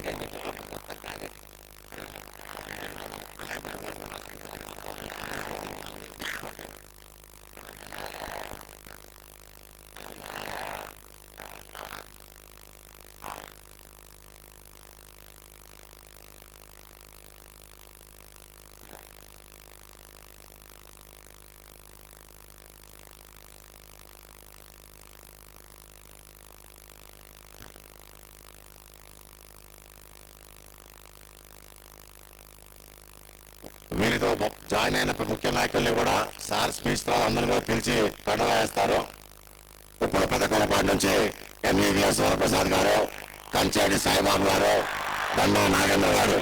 Danke. వీరితో join అయిన ముఖ్య నాయకుల్ని కూడా సార్ స్పీచ్తో అందరినీ కూడా పిలిచి కండవ వేస్తారు. ఇప్పుడు పెద్దకొలపాటి నుంచి ఎంఈవిఎస్ వరప్రసాద్ గారు కంచాడి సాయిబాబు గారు దండ నాగేంద్ర గారు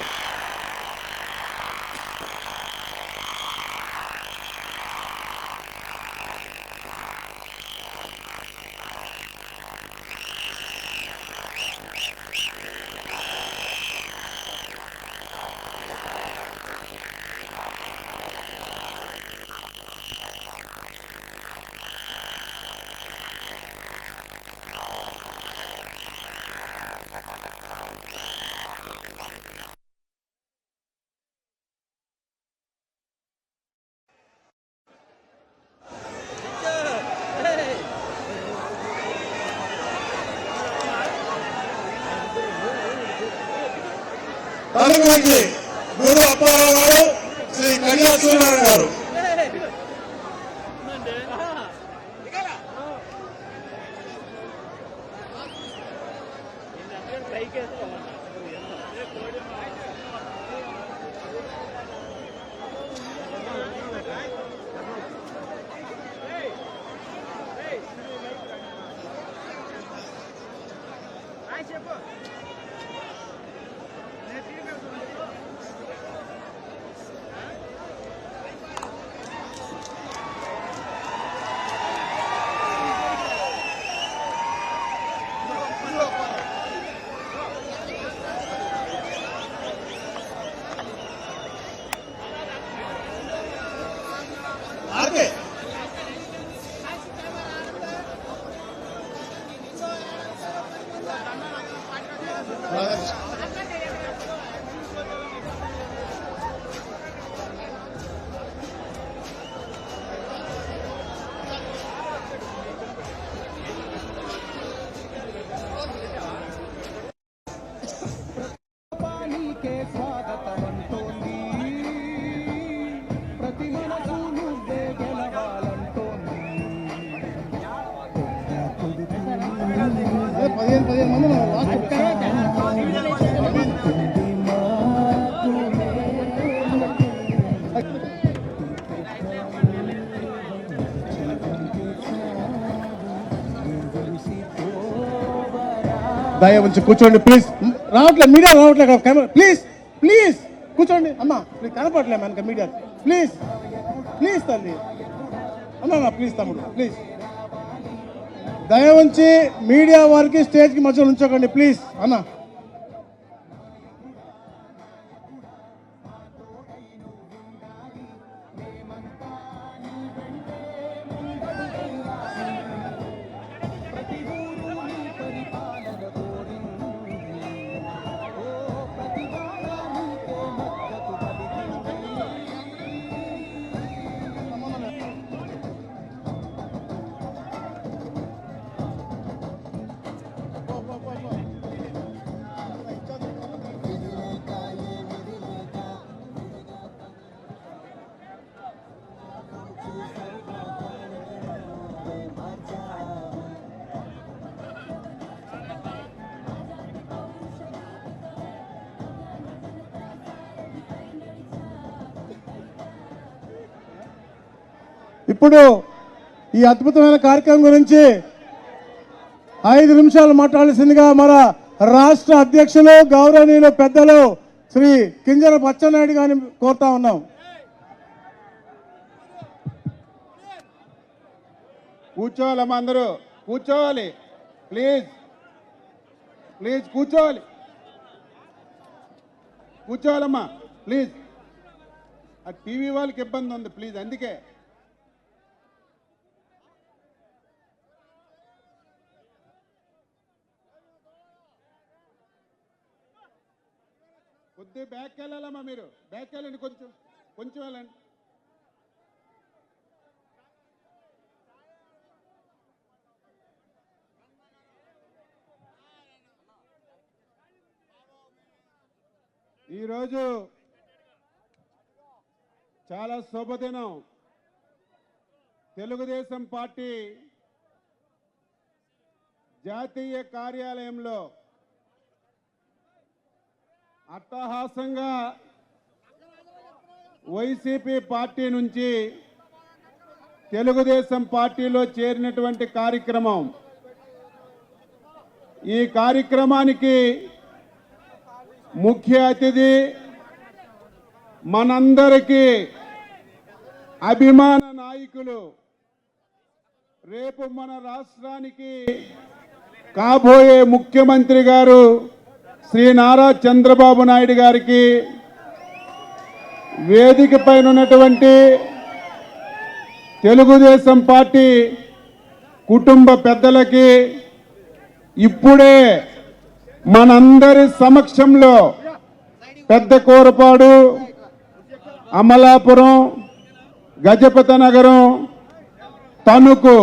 తదుపరి గురు అప్పారావు గారు శ్రీ కన్యా సూర్యనారాయణ గారు చెప్పు Abre! దయ ఉంచి కూర్చోండి ప్లీజ్ రావట్లేదు మీడియా రావట్లేదు కెమెరా ప్లీజ్ ప్లీజ్ కూర్చోండి. అమ్మా మీకు కనపడలే మనకి మీడియా. ప్లీజ్ ప్లీజ్ తల్లి. అమ్మా ప్లీజ్ తమ్ముడు ప్లీజ్ దయవంచి మీడియా వారికి స్టేజ్కి మధ్యలో ఉంచకండి ప్లీజ్. అన్న. ఇప్పుడు ఈ అద్భుతమైన కార్యక్రమం గురించి ఐదు నిమిషాలు మాట్లాడాల్సిందిగా మన రాష్ట్ర అధ్యక్షులు గౌరవనీయులు పెద్దలు శ్రీ కింజర పచ్చనాయుడు గారిని కోరుతా ఉన్నాం. కూర్చోవాలమ్మా అందరూ. కూర్చోవాలి. ప్లీజ్. ప్లీజ్ కూర్చోవాలి. కూర్చోవాలమ్మా. ప్లీజ్. ఆ టీవీ వాళ్ళకి ఇబ్బంది ఉంది. ప్లీజ్ అందుకే. కొద్ది బ్యాక్ వెళ్ళాలమ్మా మీరు. బ్యాక్ వెళ్ళండి కొంచెం. కొంచెం వెళ్ళండి. ఈరోజు చాలా శుభదినం. తెలుగుదేశం పార్టీ జాతీయ కార్యాలయంలో అట్టహాసంగా వైసీపీ పార్టీ నుంచి తెలుగుదేశం పార్టీలో చేరినటువంటి కార్యక్రమం. ఈ కార్యక్రమానికి ముఖ్య అతిథి మనందరికీ అభిమాన నాయకులు. రేపు మన రాష్ట్రానికి కాబోయే ముఖ్యమంత్రి గారు శ్రీ నారా చంద్రబాబు నాయుడు గారికి వేదిక పైన ఉన్నటువంటి తెలుగుదేశం పార్టీ కుటుంబ పెద్దలకి ఇప్పుడే మనందరి సమక్షంలో పెద్ద కోరపాడు అమలాపురం గజపతి నగరం తణుకు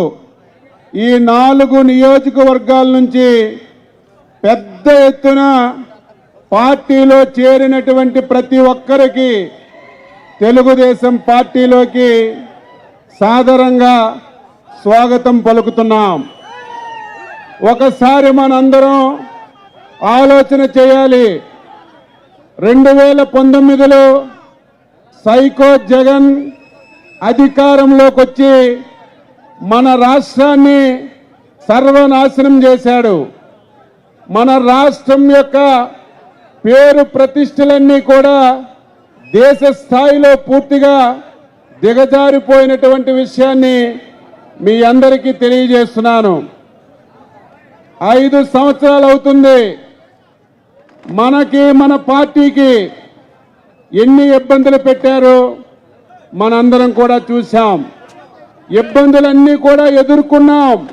ఈ నాలుగు నియోజకవర్గాల నుంచి పెద్ద ఎత్తున పార్టీలో చేరినటువంటి ప్రతి ఒక్కరికి తెలుగుదేశం పార్టీలోకి సాదరంగా స్వాగతం పలుకుతున్నాం. ఒకసారి మనందరం ఆలోచన చేయాలి. రెండు వేల పంతొమ్మిదిలో సైకో జగన్ అధికారంలోకి వచ్చి మన రాష్ట్రాన్ని సర్వనాశనం చేశాడు. మన రాష్ట్రం యొక్క పేరు ప్రతిష్టలన్నీ కూడా దేశ స్థాయిలో పూర్తిగా దిగజారిపోయినటువంటి విషయాన్ని మీ అందరికీ తెలియజేస్తున్నాను. ఐదు సంవత్సరాలు అవుతుంది. మనకి మన పార్టీకి ఎన్ని ఇబ్బందులు పెట్టారో మనందరం కూడా చూశాం. ఇబ్బందులన్నీ కూడా ఎదుర్కొన్నాం.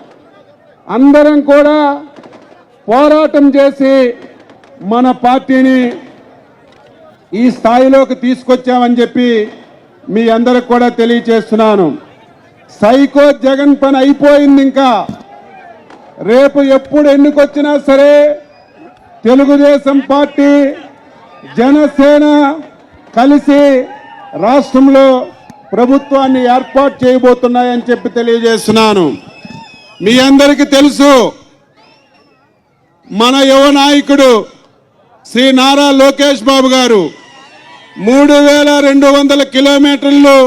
అందరం కూడా పోరాటం చేసి మన పార్టీని ఈ స్థాయిలోకి తీసుకొచ్చామని చెప్పి మీ అందరికి కూడా తెలియచేస్తున్నాను. సైకో జగన్ పని అయిపోయింది ఇంకా. రేపు ఎప్పుడు ఎన్నికొచ్చినా సరే తెలుగుదేశం పార్టీ జనసేన కలిసి రాష్ట్రంలో ప్రభుత్వాన్ని ఏర్పాటు చేయబోతున్నాయని చెప్పి తెలియజేస్తున్నాను. మీ అందరికీ తెలుసు మన యువ నాయకుడు శ్రీ నారా లోకేష్ బాబు గారు మూడు వేల రెండు వందల కిలోమీటర్లు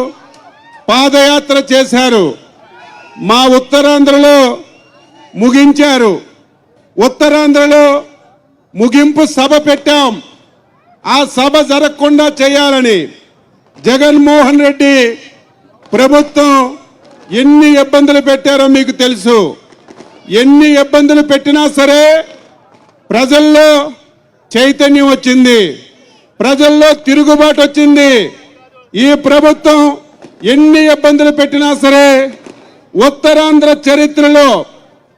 పాదయాత్ర చేశారు. మా ఉత్తరాంధ్రలో ముగించారు. ఉత్తరాంధ్రలో ముగింపు సభ పెట్టాం. ఆ సభ జరగకుండా చేయాలని జగన్మోహన్ రెడ్డి ప్రభుత్వం ఎన్ని ఇబ్బందులు పెట్టారో మీకు తెలుసు. ఎన్ని ఇబ్బందులు పెట్టినా సరే ప్రజల్లో చైతన్యం వచ్చింది. ప్రజల్లో తిరుగుబాటు వచ్చింది. ఈ ప్రభుత్వం ఎన్ని ఇబ్బందులు పెట్టినా సరే ఉత్తరాంధ్ర చరిత్రలో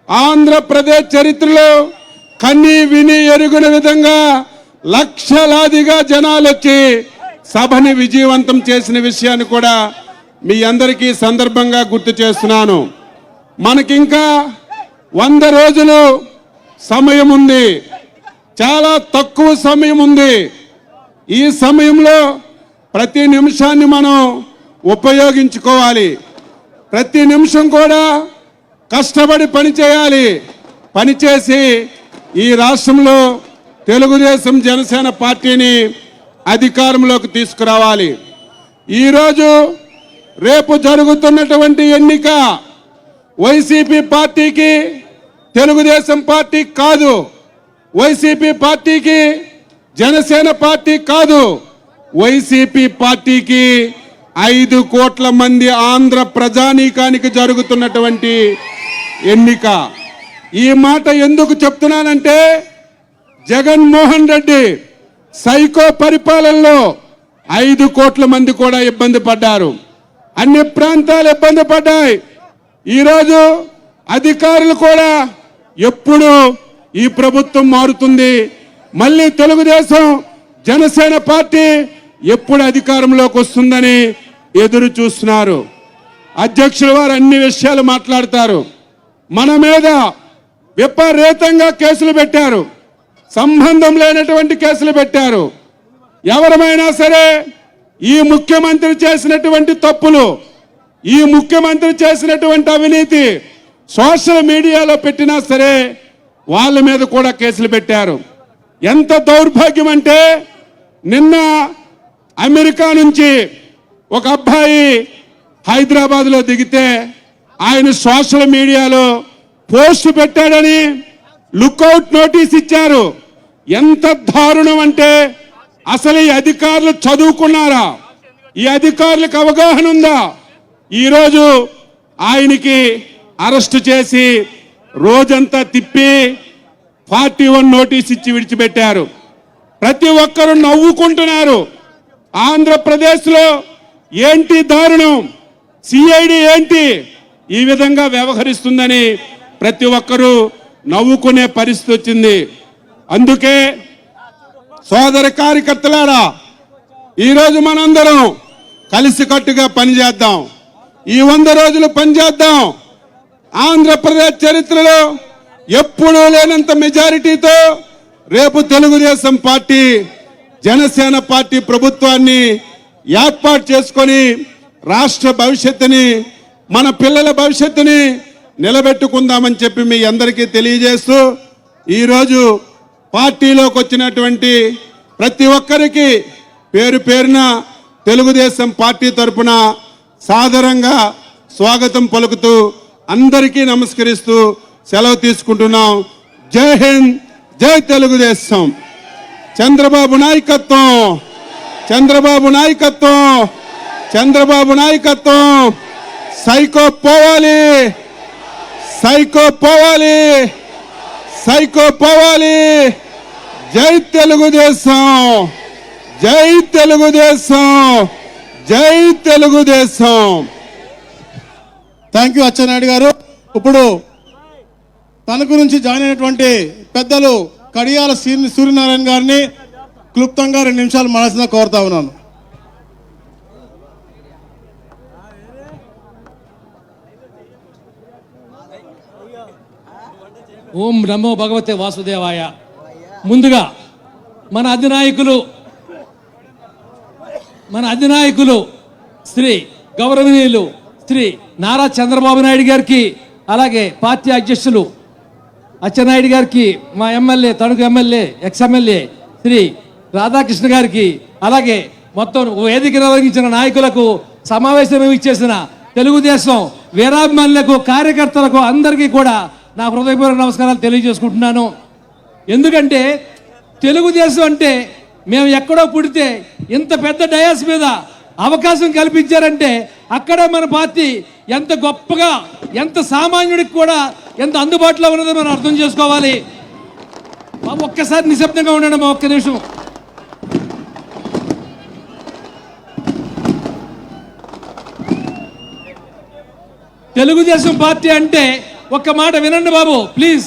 ఆంధ్రప్రదేశ్ చరిత్రలో కన్ని విని ఎరుగున విధంగా లక్షలాదిగా జనాలు వచ్చి సభని విజయవంతం చేసిన విషయాన్ని కూడా మీ అందరికీ సందర్భంగా గుర్తు చేస్తున్నాను. మనకింకా వంద రోజులు సమయం ఉంది చాలా తక్కువ సమయం ఉంది ఈ సమయంలో ప్రతి నిమిషాన్ని మనం ఉపయోగించుకోవాలి. ప్రతి నిమిషం కూడా కష్టపడి పనిచేయాలి. పనిచేసి ఈ రాష్ట్రంలో తెలుగుదేశం జనసేన పార్టీని అధికారంలోకి తీసుకురావాలి. ఈరోజు రేపు జరుగుతున్నటువంటి ఎన్నిక వైసీపీ పార్టీకి తెలుగుదేశం పార్టీ కాదు. వైసీపీ పార్టీకి జనసేన పార్టీ కాదు. వైసీపీ పార్టీకి ఐదు కోట్ల మంది ఆంధ్ర ప్రజానీకానికి జరుగుతున్నటువంటి ఎన్నిక. ఈ మాట ఎందుకు చెప్తున్నానంటే జగన్మోహన్ రెడ్డి సైకో పరిపాలనలో ఐదు కోట్ల మంది కూడా ఇబ్బంది పడ్డారు. అన్ని ప్రాంతాలు ఇబ్బంది పడ్డాయి. ఈరోజు అధికారులు కూడా ఎప్పుడు ఈ ప్రభుత్వం మారుతుంది. మళ్ళీ తెలుగుదేశం జనసేన పార్టీ ఎప్పుడు అధికారంలోకి వస్తుందని ఎదురు చూస్తున్నారు. అధ్యక్షుల వారు అన్ని విషయాలు మాట్లాడతారు. మన మీద విపరీతంగా కేసులు పెట్టారు. సంబంధం లేనటువంటి కేసులు పెట్టారు. ఎవరమైనా సరే ఈ ముఖ్యమంత్రి చేసినటువంటి తప్పులు ఈ ముఖ్యమంత్రి చేసినటువంటి అవినీతి సోషల్ మీడియాలో పెట్టినా సరే వాళ్ళ మీద కూడా కేసులు పెట్టారు. ఎంత దౌర్భాగ్యం అంటే నిన్న అమెరికా నుంచి ఒక అబ్బాయి హైదరాబాద్లో దిగితే ఆయన సోషల్ మీడియాలో పోస్ట్ పెట్టాడని లుక్అవుట్ నోటీస్ ఇచ్చారు. ఎంత దారుణం అంటే అసలు ఈ అధికారులు చదువుకున్నారా? ఈ అధికారులకు అవగాహన ఉందా? ఈరోజు ఆయనకి అరెస్ట్ చేసి రోజంతా తిప్పి ఫార్టీ వన్ నోటీస్ ఇచ్చి విడిచిపెట్టారు. ప్రతి ఒక్కరు నవ్వుకుంటున్నారు. ఆంధ్రప్రదేశ్లో ఏంటి దారుణం? సిఐడి ఏంటి? ఈ విధంగా వ్యవహరిస్తుందని ప్రతి ఒక్కరూ నవ్వుకునే పరిస్థితి వచ్చింది. అందుకే సోదర కార్యకర్తలారా ఈరోజు మనందరం కలిసికట్టుగా పనిచేద్దాం. ఈ వంద రోజులు పనిచేద్దాం. ఆంధ్రప్రదేశ్ చరిత్రలో ఎప్పుడూ లేనంత మెజారిటీతో రేపు తెలుగుదేశం పార్టీ జనసేన పార్టీ ప్రభుత్వాన్ని ఏర్పాటు చేసుకొని రాష్ట్ర భవిష్యత్తుని మన పిల్లల భవిష్యత్తుని నిలబెట్టుకుందామని చెప్పి మీ అందరికీ తెలియజేస్తూ ఈరోజు పార్టీలోకి వచ్చినటువంటి ప్రతి ఒక్కరికి పేరు పేరున తెలుగుదేశం పార్టీ తరపున సాదరంగా స్వాగతం పలుకుతూ అందరికీ నమస్కరిస్తూ సెలవు తీసుకుంటున్నాం. జై హింద్ జై తెలుగుదేశం. చంద్రబాబు నాయకత్వం. చంద్రబాబు నాయకత్వం. చంద్రబాబు నాయకత్వం. సైకో పోవాలి. సైకో పోవాలి. సైకో పోవాలి. జై తెలుగుదేశం. జై తెలుగుదేశం. జై తెలుగుదేశం. థ్యాంక్ యూ అచ్చెన్నాయుడు గారు. ఇప్పుడు తన గురించి జాయిన్ అయినటువంటి పెద్దలు కడియాల సూర్యనారాయణ గారిని క్లుప్తంగా రెండు నిమిషాలు మనసున కోరుతా ఉన్నాను. ఓం నమో భగవతే వాసుదేవాయ. ముందుగా మన అధినాయకులు మన అధినాయకులు శ్రీ గౌరవనీయులు శ్రీ నారా చంద్రబాబు నాయుడు గారికి అలాగే పార్టీ అధ్యక్షులు అచ్చెన్నాయుడు గారికి మా MLA Tanuku MLA ex MLA Shri Radhakrishna గారికి అలాగే మొత్తం వేదిక నిర్వహించిన నాయకులకు సమావేశం ఇచ్చేసిన తెలుగుదేశం వీరాభిమానులకు కార్యకర్తలకు అందరికీ కూడా నా హృదయపూర్వక నమస్కారాలు తెలియజేసుకుంటున్నాను. ఎందుకంటే తెలుగుదేశం అంటే మేము ఎక్కడో పుడితే ఇంత పెద్ద డయాస్ మీద అవకాశం కల్పించారంటే అక్కడే మన పార్టీ ఎంత గొప్పగా ఎంత సామాన్యుడికి కూడా ఎంత అందుబాటులో ఉన్నదో మనం అర్థం చేసుకోవాలి. ఒక్కసారి నిశ్శబ్దంగా ఉండండి మా ఒక్క నిమిషం. తెలుగుదేశం పార్టీ అంటే ఒక్క మాట వినండి బాబు ప్లీజ్.